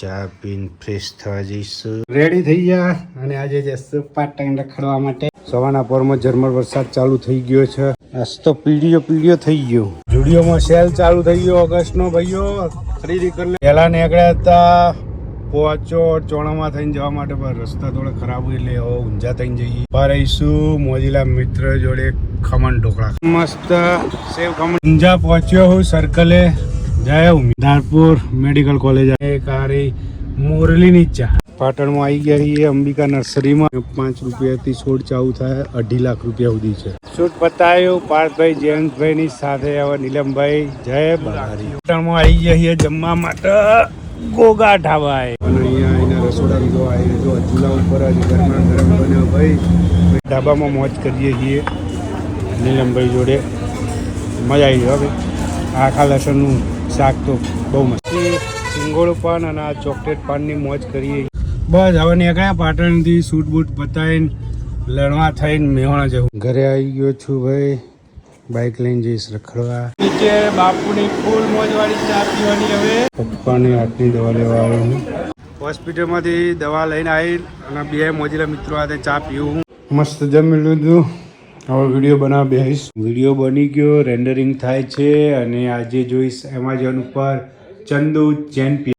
ચા પીને ફ્રેશ થવા જઈશું. રેડી થઈ ગયા અને આજે જઈશું પાર્ટ ટાઈમ રખડવા માટે સવારના પોરમાં ઝરમર વરસાદ ચાલુ થઈ ગયો છે. આજ તો પીડિયો પીડીઓ થઈ ગયો. જુડિયોમાં સેલ ચાલુ થઈ ગયો, ઓગસ્ટનો ભાઈઓ. ખરીદી કરી પહેલા નીકળ્યા હતા પોચો ચોણામાં થઈને જવા માટે, પણ રસ્તા થોડા ખરાબ હોય એટલે હવે ઊંઝા થઈને જઈએ. આવીશું મોજીલા મિત્ર જોડે ખમણ ઢોકળા. મસ્ત સેવ ખમણ. ઊંઝા પહોંચ્યો હું સર્કલે જય ધારપુર મેડિકલ કોલેજ. એક આરી મોરલીની ચા. પાટણમાં આવી ગયા છીએ અંબિકા નર્સરીમાં. પાંચ રૂપિયાથી છોડ ચાલુ થાય અઢી લાખ રૂપિયા સુધી છે. શૂટ પતાયું પાર્થભાઈ જયંતભાઈ ની સાથે હવે નીલમભાઈ. જય બહારી પાટણમાં આવી ગયા છીએ જમવા માટે. ગોગા ઢાબા અને અહીંયા એના રસોડા જો આવી જો ચૂલા ઉપર જ ગરમા ગરમ બન્યો ભાઈ. ઢાબામાં મોજ કરીએ છીએ. નીલમભાઈ જોડે. મજા આવી જાય ભાઈ. આખા લસણનું શાક તો બહુ મસ્ત. સિંગોળ પાન અને આ ચોકલેટ પાનની મોજ કરીએ. બસ હવે નીકળ્યા પાટણથી સૂટ બૂટ બતાવીને લણવા થઈને મેહોણા જવું. ઘરે આવી ગયો છું ભાઈ. બાઇક લઈને જઈશ રખડવા. નીચે બાપુની ફૂલ મોજવાળી ચા પીવાની હવે. પપ્પાની હાથની દવા લેવા આવ્યો હું. હોસ્પિટલમાંથી દવા લઈને આવી અને બે મોજીલા મિત્રો સાથે ચા પીવું. મસ્ત જમી લીધું. હવે વીડિયો બનાવ બેસીશ વીડિયો બની ગયો રેન્ડરિંગ થાય છે અને આજે જોઈશ એમેઝોન ઉપર ચંદુ ચેન